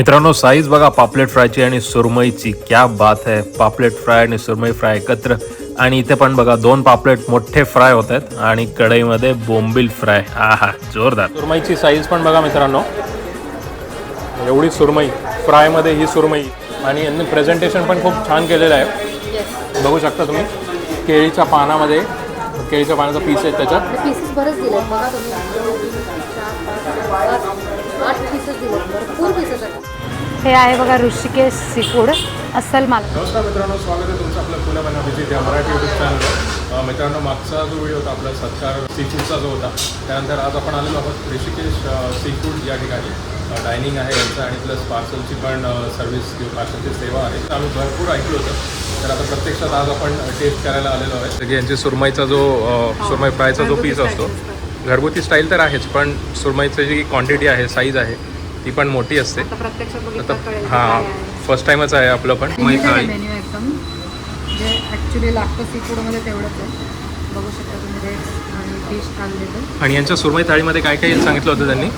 मित्रांनो साईज बघा पापलेट फ्रायची आणि सुरमईची. क्या बात आहे पापलेट फ्राय आणि सुरमई फ्राय एकत्र. आणि इथे पण बघा दोन पापलेट मोठे फ्राय होत आहेत आणि कढईमध्ये बोंबिल फ्राय. हा हा जोरदार. सुरमईची साईज पण बघा मित्रांनो. एवढी सुरमई. फ्रायमध्ये ही सुरमई. आणि यांनी प्रेझेंटेशन पण खूप छान केलेलं आहे. बघू शकता तुम्ही. केळीच्या पानामध्ये. केळीच्या पानाचा पीस आहे त्याच्यात. आठ पीसेस दिले भरपूर पीसेस आहेत हे आहे बघा ऋषिकेश सी फूड अस्सल माल. नमस्कार मित्रांनो स्वागत आहे तुमचं आपलं पुणे बनवा विजिट या मराठी यूट्यूब चॅनलवर मित्रांनो मागचा जो व्हिडिओ होता आपला सत्कार सी फूडचा जो होता त्यानंतर आज आपण आलेलो आहोत ऋषिकेश सी फूड या ठिकाणी. डायनिंग आहे यांचं आणि प्लस पार्सलची पण सर्व्हिस किंवा पार्सलची सेवा आहे. तर आम्ही भरपूर ऐकलं होतं. तर आता प्रत्यक्षात आज आपण टेस्ट करायला आलेलो आहे यांची सुरमईचा जो सुरमई फ्रायचा जो पीस असतो घरगुती स्टाईल तर आहेच पण सुरमईची जी क्वांटिटी आहे साईज आहे ती पण मोठी असते. हां फर्स्ट टाईमच आहे आपलं पण. जे ॲक्च्युली लागतं सी फूडमध्ये तेवढंच आहे. बघू शकता तुम्ही रेट्स आणि डिश काढलेलं आणि यांच्या सुरमई थाळीमध्ये काय काय सांगितलं होतं त्यांनी?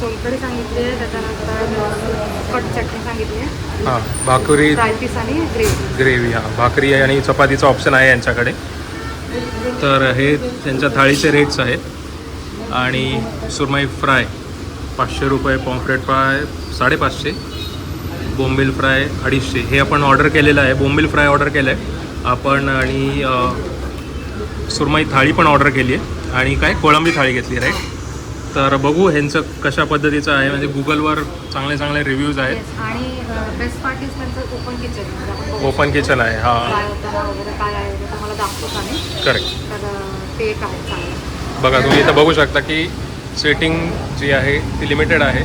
सोलकडी सांगितली आहे त्याच्यानंतर कट चटणी सांगितली आहे. हां भाकरी फ्राय पीस आणि ग्रेव्ही ग्रेव्ही हां. भाकरी आहे आणि चपातीचा ऑप्शन आहे यांच्याकडे. तर हे त्यांच्या थाळीचे रेट्स आहेत. आणि सुरमई फ्राय पाचशे रुपये पॉम्फ्रेट फ्राय साडेपाचशे. बोंबिल फ्राय अडीचशे. हे आपण ऑर्डर केलेलं आहे. बोंबिल फ्राय ऑर्डर केलं आहे आपण आणि सुरमई थाळी पण ऑर्डर केली आहे. आणि काय? कोळंबी थाळी घेतली राईट तर बघू ह्यांचं कशा पद्धतीचं आहे. म्हणजे गुगलवर चांगले चांगले रिव्ह्यूज आहेत. आणि बेस्ट पार्ट इज त्यांचं ओपन किचन म्हणजे किचन आहे हां. करेक्ट बघा तुम्ही इथं बघू शकता की सेटिंग जी आहे ती लिमिटेड आहे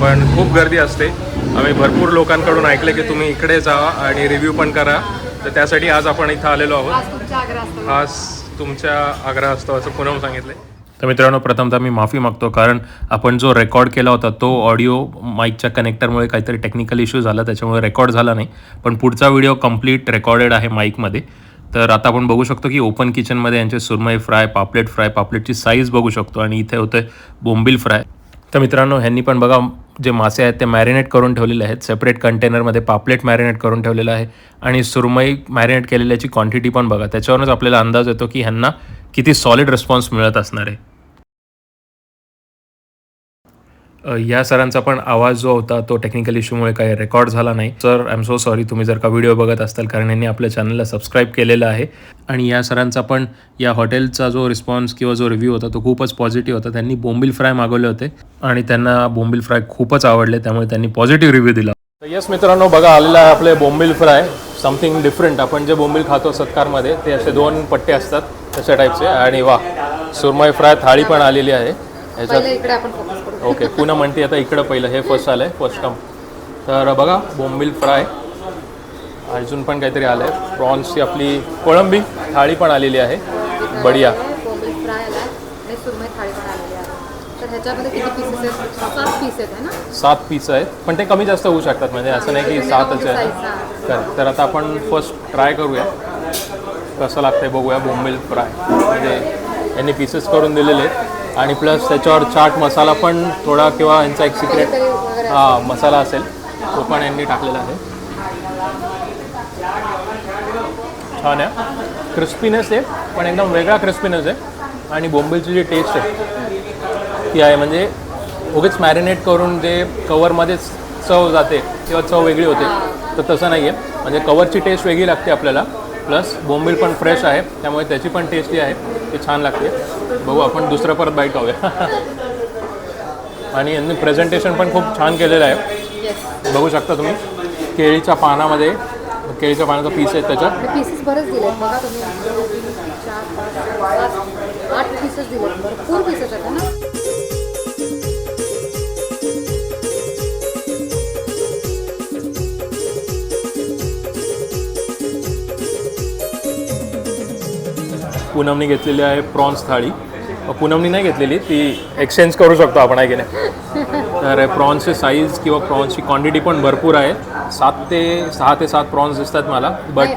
पण खूप गर्दी असते. आम्ही भरपूर लोकांकडून ऐकले की तुम्ही इकडे जा आणि रिव्ह्यू पण करा. तर त्यासाठी आज आपण इथं आलेलो आहोत. आज तुमच्या आग्रह असतो आज तुमच्या आग्रह असतो असं पुन्हा सांगितलं. तर मित्रांनो प्रथमतः मी माफी मागतो कारण आपण जो रेकॉर्ड केला होता तो ऑडिओ माईकच्या कनेक्टरमुळे काहीतरी टेक्निकल इश्यू झाला त्याच्यामुळे रेकॉर्ड झाला नाही. पण पुढचा व्हिडिओ कंप्लीट रेकॉर्डेड आहे माईकमध्ये तर आता आपण बघू शकतो की ओपन किचनमध्ये यांचे सुरमई फ्राय पापलेट फ्राय पापलेटची साईज बघू शकतो आणि इथे होतं बोंबिल फ्राय. तर मित्रांनो ह्यांनी पण बघा जे मासे आहेत ते मॅरिनेट करून ठेवलेले आहेत. सेपरेट कंटेनरमध्ये पापलेट मॅरिनेट करून ठेवलेलं आहे. आणि सुरमई मॅरिनेट केलेल्याची क्वांटिटी पण बघा. त्याच्यावरूनच आपल्याला अंदाज येतो की ह्यांना किती सॉलिड रिस्पॉन्स मिळत असणार आहे. या सरांचा पण आवाज जो होता तो टेक्निकल इश्यूमुळे काही रेकॉर्ड झाला नाही. Sir I am so sorry तुम्ही जर का व्हिडिओ बघत असताल कारण यांनी आपल्या चॅनलला सबस्क्राईब केलेलं आहे. आणि या सरांचा पण या हॉटेलचा जो रिस्पॉन्स किंवा जो रिव्ह्यू होता तो खूपच पॉझिटिव्ह होता. त्यांनी बोंबिल फ्राय मागवले होते. आणि त्यांना बोंबिल फ्राय खूपच आवडले. त्यामुळे त्यांनी पॉझिटिव्ह रिव्ह्यू दिला. येस मित्रांनो बघा आलेला आहे आपले बोंबिल फ्राय समथिंग डिफरंट आपण जे बोंबिल खातो सत्कारमध्ये ते असे दोन पट्टे असतात तशा टाईपचे आणि वा सुरमई फ्राय थाळी पण आलेली आहे. ह्याच्यात ओके पुन्हा म्हणते आता इकडं पहिलं हे फर्स्ट आलं आहे फर्स्ट कम तर बघा बोंबिल फ्राय. अजून पण काहीतरी आलं आहे प्रॉन्सची आपली कोळंबी थाळी पण आलेली आहे. बढिया. सात पीस आहेत ना? सात पीस आहेत. पण ते कमी जास्त होऊ शकतात म्हणजे असं नाही की सातच आहे. तर तर आता आपण फर्स्ट ट्राय करूया. कसं लागतंय बघूया बोंबिल फ्राय. म्हणजे यांनी पीसेस करून दिलेले आहेत. आणि प्लस त्याच्यावर चाट मसाला पण थोडा किंवा यांचा एक सिक्रेट हा मसाला असेल तो पण यांनी टाकलेला आहे. छान आहे. क्रिस्पीनेस आहे पण एकदम वेगळा क्रिस्पीनेस आहे. आणि बोंबिलची जी टेस्ट आहे ती आहे म्हणजे उगीच मॅरिनेट करून जे कवरमध्येच चव जाते किंवा चव वेगळी होते तर तसं नाही आहे म्हणजे कवरची टेस्ट वेगळी लागते आपल्याला. प्लस बोंबील पण फ्रेश आहे. त्यामुळे त्याची पण टेस्ट आहे. ती छान लागते. बघू आपण दुसरं परत बाईट खाऊया आणि यांनी प्रेझेंटेशन पण खूप छान केलेलं आहे. बघू शकता तुम्ही. केळीच्या पानामध्ये केळीच्या पानाचा पीस आहे त्याच्यात. पीसेस बरेच दिले बघा तुम्ही. चार पाच सात आठ पीसेस दिले भरपूर पीसेस आहेत ना? पूनमनी घेतलेली आहे प्रॉन्स थाळी. पूनमनी नाही घेतलेली ती एक्सचेंज करू शकतो आपण आहे की नाही? तर प्रॉन्सची साईज किंवा प्रॉन्सची क्वांटिटी पण भरपूर आहे. सात ते सहा ते सात प्रॉन्स दिसतात मला बट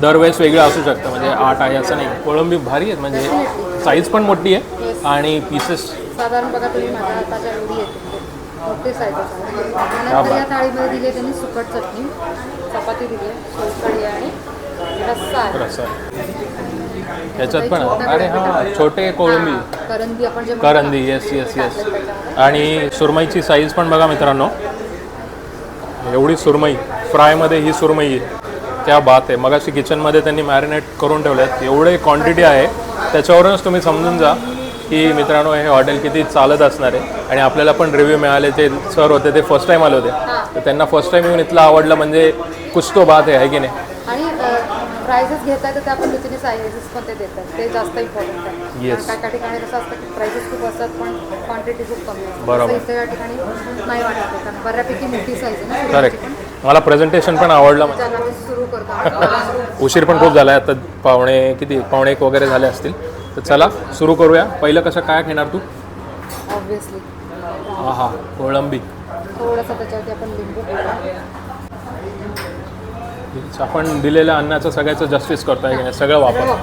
दरवेळेस वेगळं असू शकतं म्हणजे आठ आहे असं नाही. कोळंबी भारी आहेत म्हणजे साईज पण मोठी आहे आणि पीसेस साधारण बघा तुम्ही माझ्या हाताच्या एवढी येते मोठे साईज त्यानंतर या थाळीमध्ये दिले त्यांनी सुकट चटणी. चपाती दिली सोलकढी आणि रस्सा आहे. रस्सा याच्यात पण. अरे हा छोटे कोळंबी. करंदी आपण जे म्हणतो करंदी येस येस येस आणि सुरमईची साईज पण बघा मित्रांनो. एवढी सुरमई. फ्रायमध्ये ही सुरमई आहे त्या बात आहे. मगाशी किचनमध्ये त्यांनी मॅरिनेट करून ठेवल्यात. एवढे क्वांटिटी आहे. त्याच्यावरूनच तुम्ही समजून जा की मित्रांनो हे हॉटेल किती चालत असणार आहे. आणि आपल्याला पण रिव्ह्यू मिळाले. ते सर होते ते फर्स्ट टाईम आले होते. तर त्यांना फर्स्ट टाईम येऊन इथलं आवडलं म्हणजे कुछ तो बात आहे है की नाही? आणि प्राइजेस घेताय तर त्या पद्धतीने सायझेस पण ते देतात. ते जास्त इम्पॉर्टंट आहे. Yes. काय काय ठिकाणी कसं असतं की प्राइजेस खूप असतात पण क्वांटिटी खूप कमी असते. बरोबर. तसं इथे या ठिकाणी नाही वाटत आहे, कारण बऱ्यापैकी मोठी साईज आहे ना करेक्ट. मला प्रेझेंटेशन पण आवडलं. त्याला आम्ही सुरू करतो. उशीर पण खूप झाला आहे आता पावणे किती? पावणे एक वगैरे झाले असतील. तर चला सुरू करूया. पहिलं कसं काय घेणार तू? ऑब्विसली हा हा कोळंबी. थोडंसं त्याच्यावरती आपण लिंबू. आपण दिलेल्या अन्नाचं सगळ्याचं जस्टिस आहे की नाही? सगळं वापर.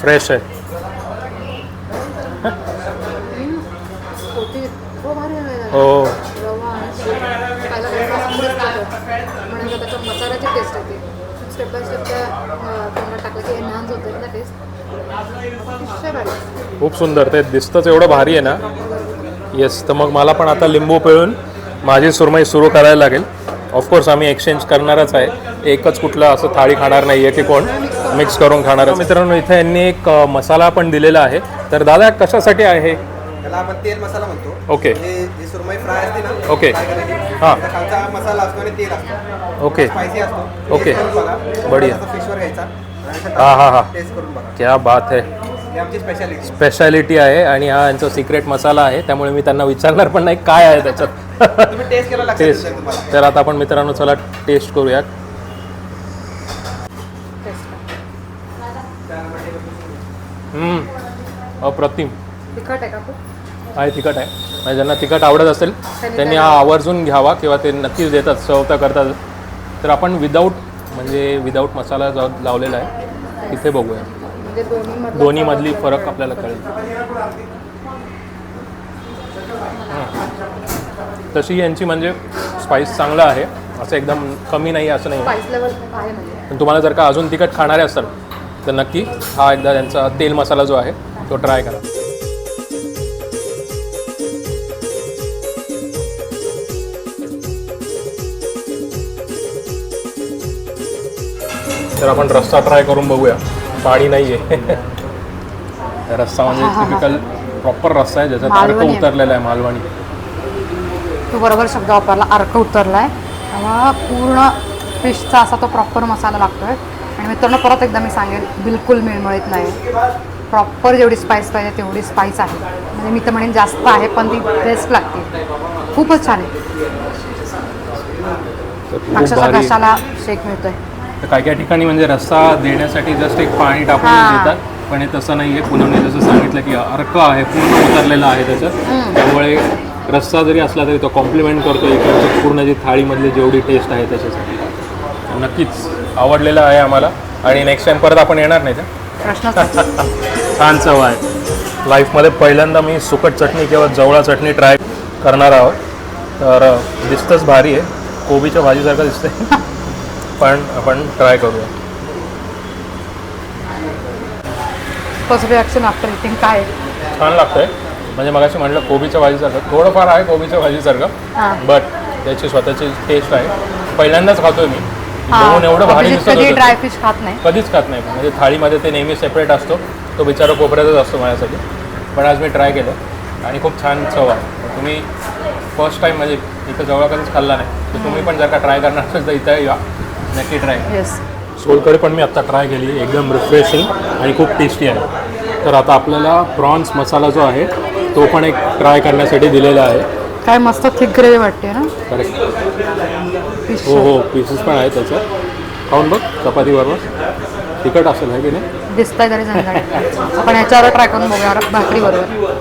फ्रेश आहे. भारी हो. त्याचा मसाल्याची टेस्ट येते स्टेप बाय स्टेप त्या तोंडात टाकलं की एनहान्स ना टेस्ट खूप सुंदर ते दिसतंच एवढं भारी आहे ना. येस तर मग मला पण आता लिंबू पिळून माझी सुरमई सुरू करायला लागेल. ऑफकोर्स आम्ही एक्सचेंज करणारच आहे. एकच कुठलं असं थाळी खाणार नाही आहे की कोण. मिक्स करून खाणारच. मित्रांनो इथे यांनी एक मसाला पण दिलेला आहे. तर दादा कशासाठी आहे? त्याला आपण तेल मसाला म्हणतो. ओके हे जी सुरमई फ्राय असते ना ओके. हां. त्याचा खालचा मसाला असतो आणि तेल असतो. ओके स्पायसी असतो. ओके. बढिया. फिशवर घ्यायचा. हा हा हा. टेस्ट करून बघा. क्या बात आहे ही आमची स्पेशालिटी स्पेशालिटी आहे आणि हा यांचा सिक्रेट मसाला आहे. त्यामुळे मी त्यांना विचारणार पण नाही काय आहे त्याच्यात. तुम्ही टेस्ट केला लक्षात टेस्ट येईल तुम्हाला. तर आता आपण मित्रांनो चला टेस्ट करूया हम्म, अप्रतिम. तिखट आहे का खूप? आहे तिखट आहे. म्हणजे ज्यांना तिखट आवडत असेल त्यांनी हा आवर्जून घ्यावा किंवा ते नक्कीच देतात सर्व तर करतात. तर आपण विदाऊट म्हणजे विदाऊट मसाला लावलेला आहे तिथे बघूया? म्हणजे दोन्ही मधला फरक आपल्याला कळेल. तशी यांची म्हणजे स्पाईस चांगला आहे. असं एकदम कमी नाही असं नाही. स्पाइस आहे म्हणजे. पण तुम्हाला जर का अजून तिखट खाणारे असाल तर नक्की हा एकदा त्यांचा तेल मसाला जो आहे तो ट्राय करा. तर आपण रस्सा ट्राय करून बघूया. पाणी नाही आहे रस्सा म्हणजे टिपिकल प्रॉपर रस्सा आहे ज्याच्यात अर्क आहे. उतरलेला आहे मालवणी. तो बरोबर शब्द वापरला अर्क उतरलाय. त्यामुळं पूर्ण फिशचा असा तो प्रॉपर मसाला लागतोय. आणि मित्रांनो परत एकदा मी सांगेन बिलकुल मिळमळीत नाही. प्रॉपर जेवढी स्पाईस पाहिजे तेवढी स्पाईस आहे. म्हणजे मी तर म्हणेन जास्त आहे पण ती बेस्ट लागते. खूपच छान आहे. अक्षरशः आहे. घशाला शेक मिळतोय. तर काही काही ठिकाणी म्हणजे रस्सा देण्यासाठी जस्ट एक पाणी टाकून. देतात. पण हे तसं नाही आहे पुनमने जसं सांगितलं की अर्क आहे पूर्ण उतरलेला आहे त्याच्यात त्यामुळे रस्सा जरी असला तरी तो कॉम्प्लिमेंट करतो इकडची पूर्ण जी थाळीमधली जेवढी टेस्ट आहे त्याच्यासाठी. नक्कीच आवडलेलं आहे आम्हाला. आणि नेक्स्ट टाइम परत आपण येणार नाही. छान चव आहे. लाईफमध्ये पहिल्यांदा मी सुकट चटणी किंवा जवळा चटणी ट्राय करणार आहोत. तर दिसतंच भारी आहे. कोबीच्या भाजीसारखं दिसतंय. पण आपण ट्राय करूया. फर्स्ट रिॲक्शन आफ्टर इटिंग काय? आहे? छान लागतंय. म्हणजे मगाशी म्हटलं कोबीच्या भाजीसारखं. थोडंफार आहे कोबीच्या भाजीसारखं हां. बट त्याची स्वतःची टेस्ट आहे. पहिल्यांदाच खातोय मी. बघून एवढं भारी अभिजित दिसत कधी होतं. ड्राय फिश खात नाही. कधीच खात नाही. म्हणजे थाळीमध्ये ते नेहमी सेपरेट असतो. तो बिचारा कोपऱ्यातच असतो माझ्यासाठी. पण आज मी ट्राय केलं. आणि खूप छान चव आहे. तुम्ही फर्स्ट टाईम म्हणजे इथं जवळ कधीच खाल्ला नाही. तर तुम्ही पण जर का ट्राय करणार असेल तर इथं या. नक्की ट्राय येस सोलकढी पण मी आत्ता ट्राय केली एकदम रिफ्रेशिंग आणि खूप टेस्टी आहे. तर आता आपल्याला प्रॉन्स मसाला जो आहे तो पण एक ट्राय करण्यासाठी दिलेला आहे. काय मस्त थिक ग्रेव्ही वाटते ना? करेक्ट हो हो पीसेस पण आहेत त्याच्यात खाऊन बघ चपातीबरोबर तिखट असेल आहे की नाही? दिसतंय तरी झणझणीत आपण ह्याच्यावर ट्राय करून बघूया भाकरी बरोबर.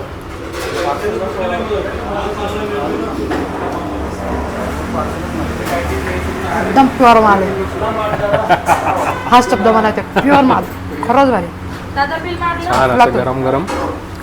एकदम प्युअर माल आहे. हाच शब्द मला येते प्युअर माल खरंच भारी. छान असं गरम गरम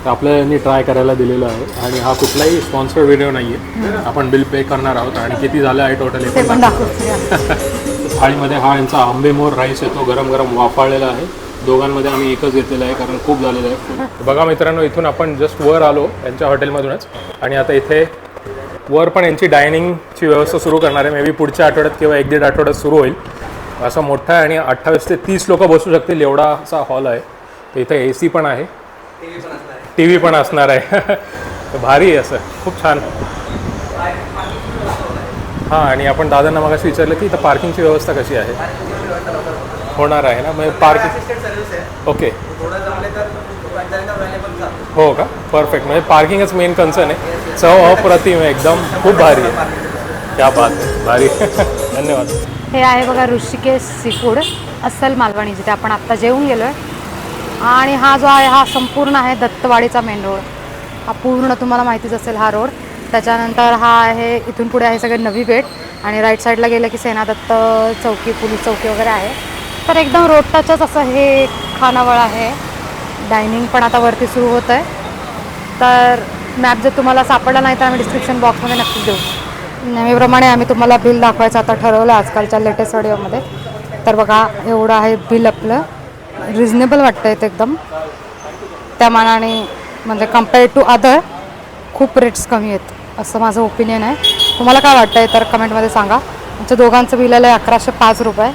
आपल्या यांनी ट्राय करायला दिलेलं आहे. आणि हा कुठलाही स्पॉन्सर व्हिडिओ नाही आहे आपण बिल पे करणार आहोत. आणि किती झालं आहे टोटल थाळीमध्ये हा यांचा आंबेमोर राईस येतो गरम गरम वाफाळलेला आहे. दोघांमध्ये आम्ही एकच घेतलेला आहे कारण खूप झालेलं आहे. बघा मित्रांनो इथून आपण जस्ट वर आलो यांच्या हॉटेलमधूनच आणि आता इथे वर पण यांची डायनिंगची व्यवस्था सुरू करणार आहे. मे बी पुढच्या आठवड्यात किंवा एक दीड आठवड्यात सुरू होईल. असा मोठा आहे आणि अठ्ठावीस ते तीस लोक बसू शकतील एवढा असा हॉल आहे. तर इथे ए सी पण आहे. टी व्ही पण असणार आहे. भारी आहे असं. खूप छान. हां आणि आपण दादांना मग विचारलं की इथं पार्किंगची व्यवस्था कशी आहे? होणार आहे ना? म्हणजे पार्किंग ओके हो का? परफेक्ट म्हणजे पार्किंगच मेन कन्सर्न आहे. चव अप्रतिम आहे एकदम. खूप भारी आहे. क्या बात आहे. भारी. धन्यवाद. हे आहे बघा ऋषिकेश सी फूड अस्सल मालवणी जिथे आपण आत्ता जेवून गेलो आहे आणि हा जो आहे हा संपूर्ण आहे दत्तवाडीचा मेन रोड हा पूर्ण तुम्हाला माहितीच असेल हा रोड त्याच्यानंतर हा आहे इथून पुढे आहे सगळे नवी पेठ आणि राईट साईडला गेलं की सेना दत्त चौकी पोलीस चौकी वगैरे आहे. तर एकदम रोड टचच असं हे खानावळ आहे. डायनिंग पण आता वरती सुरू होतं आहे. तर मॅप जर तुम्हाला सापडला नाही तर आम्ही डिस्क्रिप्शन बॉक्समध्ये नक्कीच देऊ. नेहमीप्रमाणे आम्ही तुम्हाला बिल दाखवायचं आता ठरवलं आजकालच्या लेटेस्ट व्हिडिओमध्ये तर बघा एवढं आहे बिल आपलं. रिझनेबल वाटतं आहे ते एकदम. त्या मानाने म्हणजे कंपेअर टू अदर खूप रेट्स कमी आहेत असं माझं ओपिनियन आहे. तुम्हाला काय वाटतं आहे तर कमेंटमध्ये सांगा. आमच्या दोघांचं बिल आलं आहे अकराशे पाच रुपये.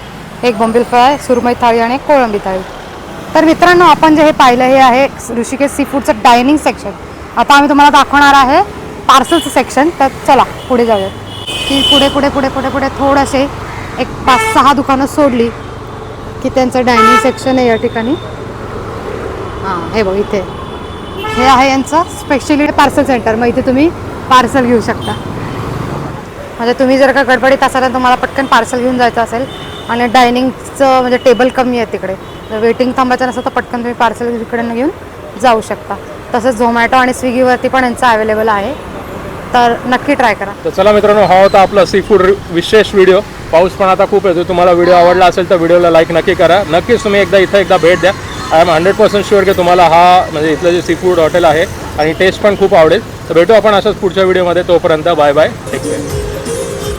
एक बंबील फ्राय सुरमई थाळी आणि एक कोळंबी थाळी. तर मित्रांनो आपण जे हे पाहिलं हे आहे ऋषिकेश सी फूडचं डायनिंग सेक्शन आता आम्ही तुम्हाला दाखवणार आहे पार्सलचं सेक्शन तर चला पुढे जाऊया. की पुढे पुढे पुढे पुढे पुढे थोडेसे एक पाच सहा दुकानं सोडली की त्यांचं डायनिंग सेक्शन आहे या ठिकाणी. हां हे बघ इथे. हे आहे यांचं स्पेशली पार्सल सेंटर मग इथे तुम्ही पार्सल घेऊ शकता. म्हणजे तुम्ही जर का गडबडीत असाल तर तुम्हाला पटकन पार्सल घेऊन जायचं असेल आणि डायनिंगचं म्हणजे टेबल कमी आहे तिकडे. जर वेटिंग थांबायचं नसेल तर पटकन तुम्ही पार्सल तिकडनं घेऊन जाऊ शकता. तसंच झोमॅटो आणि स्विगीवरती पण यांचं अवेलेबल आहे. तर नक्की ट्राय करा. तर चला मित्रांनो हा होता आपला सी फूड विशेष व्हिडिओ पाऊस पण आता खूप येतो. तुम्हाला व्हिडिओ आवडला असेल तर व्हिडिओला लाईक नक्की करा. नक्कीच तुम्ही एकदा इथं एकदा भेट द्या. I am hundred percent sure की तुम्हाला हा म्हणजे इथलं जे सी फूड हॉटेल आहे आणि टेस्ट पण खूप आवडेल. तर भेटू आपण असंच पुढच्या व्हिडिओमध्ये तोपर्यंत बाय बाय टेक केअर